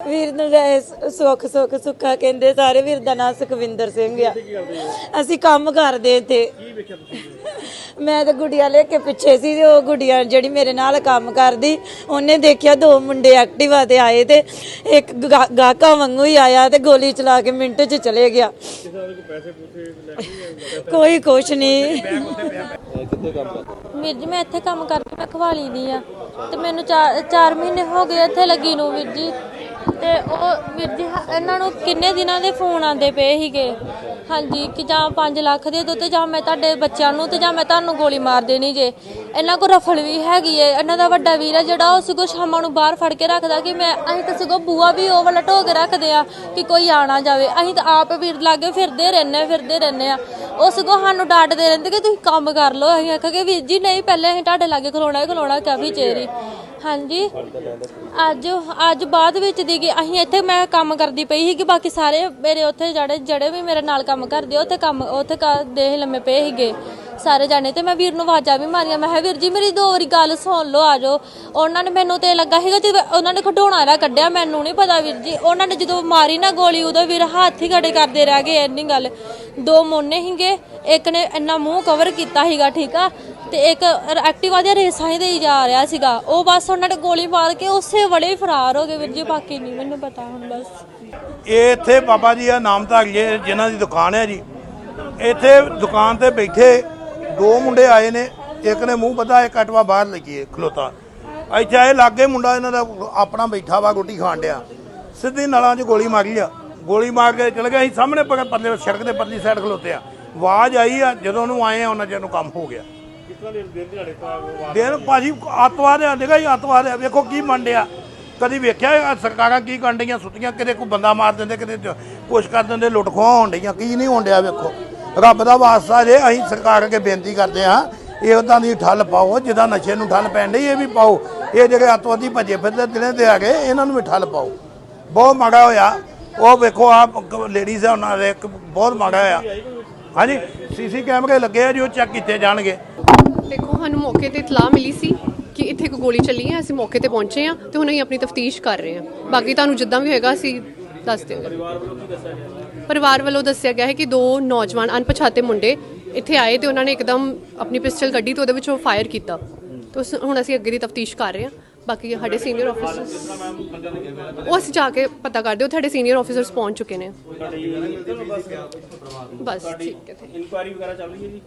ਵੀਰ ਨੂੰ ਗਏ ਸੁੱਖ ਸੁੱਖ, ਸੁੱਖਾ ਕਹਿੰਦੇ ਸਾਰੇ ਵੀਰ ਦਾ ਨਾਂ ਸੁਖਵਿੰਦਰ ਸਿੰਘ ਆ। ਅਸੀਂ ਕੰਮ ਕਰਦੇ ਇੱਥੇ। ਮੈਂ ਤਾਂ ਗੁੜੀਆ ਲੈ ਕੇ ਪਿੱਛੇ ਸੀ ਤੇ ਉਹ ਗੁੜੀਆ ਜਿਹੜੀ ਮੇਰੇ ਨਾਲ ਕੰਮ ਕਰਦੀ, ਉਹਨੇ ਦੇਖਿਆ ਦੋ ਮੁੰਡੇ ਐਕਟਿਵਾ ਤੇ ਆਏ ਤੇ ਇੱਕ ਗਾ- ਗਾਹਕਾਂ ਵਾਂਗੂ ਹੀ ਆਇਆ ਤੇ ਗੋਲੀ ਚਲਾ ਕੇ ਮਿੰਟ 'ਚ ਚਲੇ ਗਿਆ। ਕੋਈ ਕੁਛ ਨਹੀਂ ਵੀਰ ਜੀ, ਮੈਂ ਇੱਥੇ ਕੰਮ ਕਰਦੀ ਮੈਂ ਖਵਾਲੀ ਦੀ ਆ। ਤੇ ਮੈਨੂੰ 4 ਮਹੀਨੇ ਹੋ ਗਏ ਇੱਥੇ ਲੱਗੀ ਨੂੰ, ਵੀਰ ਜੀ। ਤੇ ਉਹ ਵੀਰ ਜੀ, ਹ- ਇਹਨਾਂ ਨੂੰ ਕਿੰਨੇ ਦਿਨਾਂ ਦੇ ਫੋਨ ਆਉਂਦੇ ਪਏ ਸੀਗੇ? ਹਾਂਜੀ, ਕਿ ਜਾਂ 5 ਲੱਖ ਦੇ ਦੋ ਤੇ ਜਾਂ ਮੈਂ ਤੁਹਾਡੇ ਬੱਚਿਆਂ ਨੂੰ ਤੇ ਜਾਂ ਮੈਂ ਤੁਹਾਨੂੰ ਗੋਲੀ ਮਾਰ ਦੇਣੀ ਜੇ। ਇਹਨਾਂ ਕੋਲ ਰਫਲ ਵੀ ਹੈਗੀ ਏ। ਇਹਨਾਂ ਦਾ ਵੱਡਾ ਵੀਰ ਹੈ ਜਿਹੜਾ ਉਹ ਸਗੋਂ ਸ਼ਾਮਾਂ ਨੂੰ ਬਾਹਰ ਫੜ ਕੇ ਰੱਖਦਾ ਕਿ ਮੈਂ, ਅਸੀਂ ਤਾਂ ਸਗੋਂ ਬੂਆ ਵੀ ਉਹ ਵਾਲਾ ਢੋ ਕੇ ਰੱਖਦੇ ਆ ਕਿ ਕੋਈ ਆਣਾ ਜਾਵੇ। ਅਸੀਂ ਤਾਂ ਆਪ ਵੀਰ ਲਾਗੇ ਫਿਰਦੇ ਰਹਿੰਦੇ ਫਿਰਦੇ ਰਹਿੰਦੇ ਆ। ਉਹ ਸਗੋਂ ਸਾਨੂੰ ਡਾਂਟਦੇ ਰਹਿੰਦੇ ਕਿ ਤੁਸੀਂ ਕੰਮ ਕਰ ਲਓ। ਅਸੀਂ ਆਖਾਂਗੇ, ਵੀਰ ਜੀ, ਨਹੀਂ, ਪਹਿਲੇ ਅਸੀਂ ਤੁਹਾਡੇ ਲਾਗੇ ਖਲੋਣਾ ਹੀ ਖਲੋਣਾ, ਕਾਫੀ ਚੇਰੀ ਹਾਂਜੀ। ਅੱਜ ਅੱਜ ਬਾਅਦ ਵਿੱਚ ਦੀ ਗਈ। ਅਸੀਂ ਇੱਥੇ ਮੈਂ ਕੰਮ ਕਰਦੀ ਪਈ ਸੀ ਕਿ ਬਾਕੀ ਸਾਰੇ ਮੇਰੇ ਉੱਥੇ ਜਿਹੜੇ ਜਿਹੜੇ ਵੀ ਮੇਰੇ ਨਾਲ ਕੰਮ ਕਰਦੇ, ਉੱਥੇ ਕੰਮ ਉੱਥੇ ਕਰਦੇ ਸੀ ਲੰਮੇ ਪਏ ਸੀਗੇ। ਸਾਰੇ ਜਾਣੇ ਤੇ ਮੈਂ ਵੀਰ ਨੂੰ ਆਵਾਜ਼ਾਂ ਵੀ ਮਾਰੀਆਂ। ਮੈਂ ਕਿਹਾ, ਵੀਰ ਜੀ, ਮੇਰੀ ਦੋ ਵਾਰੀ ਗੱਲ ਸੁਣ ਲਓ, ਆ ਜਾਓ। ਉਹਨਾਂ ਨੇ ਮੈਨੂੰ ਤੇ ਲੱਗਾ ਸੀਗਾ ਜਦੋਂ ਉਹਨਾਂ ਨੇ ਖਡੋਣਾ ਰਾ ਕੱਢਿਆ, ਮੈਨੂੰ ਨਹੀਂ ਪਤਾ ਵੀਰ ਜੀ। ਉਹਨਾਂ ਨੇ ਜਦੋਂ ਮਾਰੀ ਨਾ ਗੋਲੀ, ਉਦੋਂ ਵੀਰ ਹੱਥ ਹੀ ਖੜੇ ਕਰਦੇ ਰਹਿ ਗਏ ਇੰਨੀ ਗੱਲ। ਦੋ ਮੋਨੇ ਹੀਗੇ ਇੱਕ ਨੇ ਇੰਨਾ ਮੂੰਹ ਕਵਰ ਕੀਤਾ ਸੀਗਾ, ਠੀਕ ਆ? ਤੇ ਇੱਕ ਐਕਟਿਵਾ ਦੇ ਰੇਸਾਂ ਹੀ ਦੇਈ ਜਾ ਰਿਹਾ ਸੀਗਾ। ਉਹ ਬਸ ਉਹਨਾਂ ਨੇ ਗੋਲੀ ਮਾਰ ਕੇ ਉਸੇ ਵੇਲੇ ਫਰਾਰ ਹੋ ਗਏ ਵੀਰ ਜੀ, ਬਾਕੀ ਨਹੀਂ ਮੈਨੂੰ ਪਤਾ ਹੁਣ ਬਸ। ਇਹ ਇੱਥੇ ਬਾਬਾ ਜੀ ਆ ਨਾਮਧਾਰੀ ਜੀ ਜਿਨ੍ਹਾਂ ਦੀ ਦੁਕਾਨ ਹੈ ਜੀ। ਇੱਥੇ ਦੁਕਾਨ ਤੇ ਬੈਠੇ ਦੋ ਮੁੰਡੇ ਆਏ ਨੇ ਇੱਕ ਨੇ ਮੂੰਹ ਬੱਧਾ ਇੱਕ ਅਟਵਾ ਬਾਹਰ ਲੱਗੀ ਖਲੋਤਾ। ਇੱਥੇ ਆਏ ਲਾਗੇ ਮੁੰਡਾ ਇਹਨਾਂ ਦਾ ਆਪਣਾ ਬੈਠਾ ਵਾ ਰੋਟੀ ਖਾਣ ਡਿਆ। ਸਿੱਧੀ ਨਲਾਂ 'ਚ ਗੋਲੀ ਮਾਰੀ ਆ। ਗੋਲੀ ਮਾਰ ਕੇ ਚਲ ਗਿਆ ਅਸੀਂ ਸਾਹਮਣੇ ਪਰ ਪਰਲੇ ਸੜਕ ਦੇ ਪਰਲੀ ਸਾਈਡ ਖਲੋਤੇ ਆ। ਆਵਾਜ਼ ਆਈ ਆ ਜਦੋਂ ਉਹਨੂੰ ਆਏ ਆ ਉਹਨਾਂ ਚਿਰ ਨੂੰ ਕੰਮ ਹੋ ਗਿਆ। ਦਿਨ ਭਾਜੀ ਅੱਤਵਾਦ ਆ ਦੇਖਾ ਜੀ ਅੱਤਵਾਦ ਆ। ਵੇਖੋ ਕੀ ਮੰਡਿਆ ਕਦੀ ਵੇਖਿਆ ਸਰਕਾਰਾਂ ਕੀ ਕਰਨ ਡਈਆਂ ਸੁੱਤੀਆਂ ਕਿਤੇ ਕੋਈ ਬੰਦਾ ਮਾਰ ਦਿੰਦੇ ਕਿਤੇ ਕੁਛ ਕਰ ਦਿੰਦੇ ਲੁੱਟ ਖੋਹ ਹੋਣ ਡਈਆਂ ਕੀ ਨਹੀਂ ਹੋਣ ਡਿਆ ਵੇਖੋ। ਰੱਬ ਦਾ ਵਾਸਤਾ ਜੇ ਅਸੀਂ ਸਰਕਾਰ ਅੱਗੇ ਬੇਨਤੀ ਕਰਦੇ ਹਾਂ, ਇਹ ਉਦਾਂ ਦੀ ਠੱਲ ਪਾਓ ਜਿੱਦਾਂ ਨਸ਼ੇ ਨੂੰ ਠੱਲ ਪੈਣ ਡਈ, ਇਹ ਵੀ ਪਾਓ। ਇਹ ਜਿਹੜੇ ਅੱਤਵਾਦੀ ਭੱਜੇ ਫਿਰਦੇ ਦਿਨੇ ਤੇ ਆ ਗਏ ਇਹਨਾਂ ਨੂੰ ਵੀ ਠੱਲ ਪਾਓ। ਬਹੁਤ ਮਾੜਾ ਹੋਇਆ। ਉਹ ਵੇਖੋ ਆ ਲੇਡੀਜ਼ ਆ, ਉਹਨਾਂ ਦੇ ਇੱਕ ਬਹੁਤ ਮਾੜਾ ਹੋਇਆ। ਹਾਂਜੀ, ਸੀਸੀ ਕੈਮਰੇ ਲੱਗੇ ਆ ਜੀ, ਉਹ ਚੈੱਕ ਕੀਤੇ ਜਾਣਗੇ। ਦੇਖੋ, ਸਾਨੂੰ ਮੌਕੇ ਤੇ ਇਤਲਾਹ ਮਿਲੀ ਸੀ ਕਿ ਇੱਥੇ ਇੱਕ ਗੋਲੀ ਚੱਲੀ ਹੈ ਅਸੀਂ ਮੌਕੇ ਤੇ ਪਹੁੰਚੇ ਹਾਂ ਤੇ ਹੁਣ ਅਸੀਂ ਆਪਣੀ ਤਫਤੀਸ਼ ਕਰ ਰਹੇ ਹਾਂ ਬਾਕੀ ਤੁਹਾਨੂੰ ਜਿੱਦਾਂ ਵੀ ਹੋਏਗਾ, ਅਸੀਂ ਦੱਸ ਦਿਆਂਗੇ। ਪਰਿਵਾਰ ਵੱਲੋਂ ਦੱਸਿਆ ਗਿਆ ਹੈ ਕਿ ਦੋ ਨੌਜਵਾਨ ਅਣਪਛਾਤੇ ਮੁੰਡੇ ਇੱਥੇ ਆਏ ਤੇ ਉਹਨਾਂ ਨੇ ਇੱਕਦਮ ਆਪਣੀ ਪਿਸਟਲ ਕੱਢੀ ਤੇ ਉਹਦੇ ਵਿੱਚੋਂ ਫਾਇਰ ਕੀਤਾ। ਤੇ ਉਸ- ਹੁਣ ਅਸੀਂ ਅੱਗੇ ਦੀ ਤਫਤੀਸ਼ ਕਰ ਰਹੇ ਹਾਂ। ਬਾਕੀ ਸਾਡੇ ਸੀਨੀਅਰ ਆਫੀਸਰਸ ਉਹ ਅਸੀਂ ਜਾ ਕੇ ਪਤਾ ਕਰਦੇ ਹਾਂ ਸਾਡੇ ਸੀਨੀਅਰ ਆਫੀਸਰਸ ਪਹੁੰਚ ਚੁੱਕੇ ਨੇ। ਬਸ ਠੀਕ ਹੈ ਇਨਕੁਆਰੀ ਵਗੈਰਾ ਚੱਲ ਰਹੀ ਹੈ ਜੀ?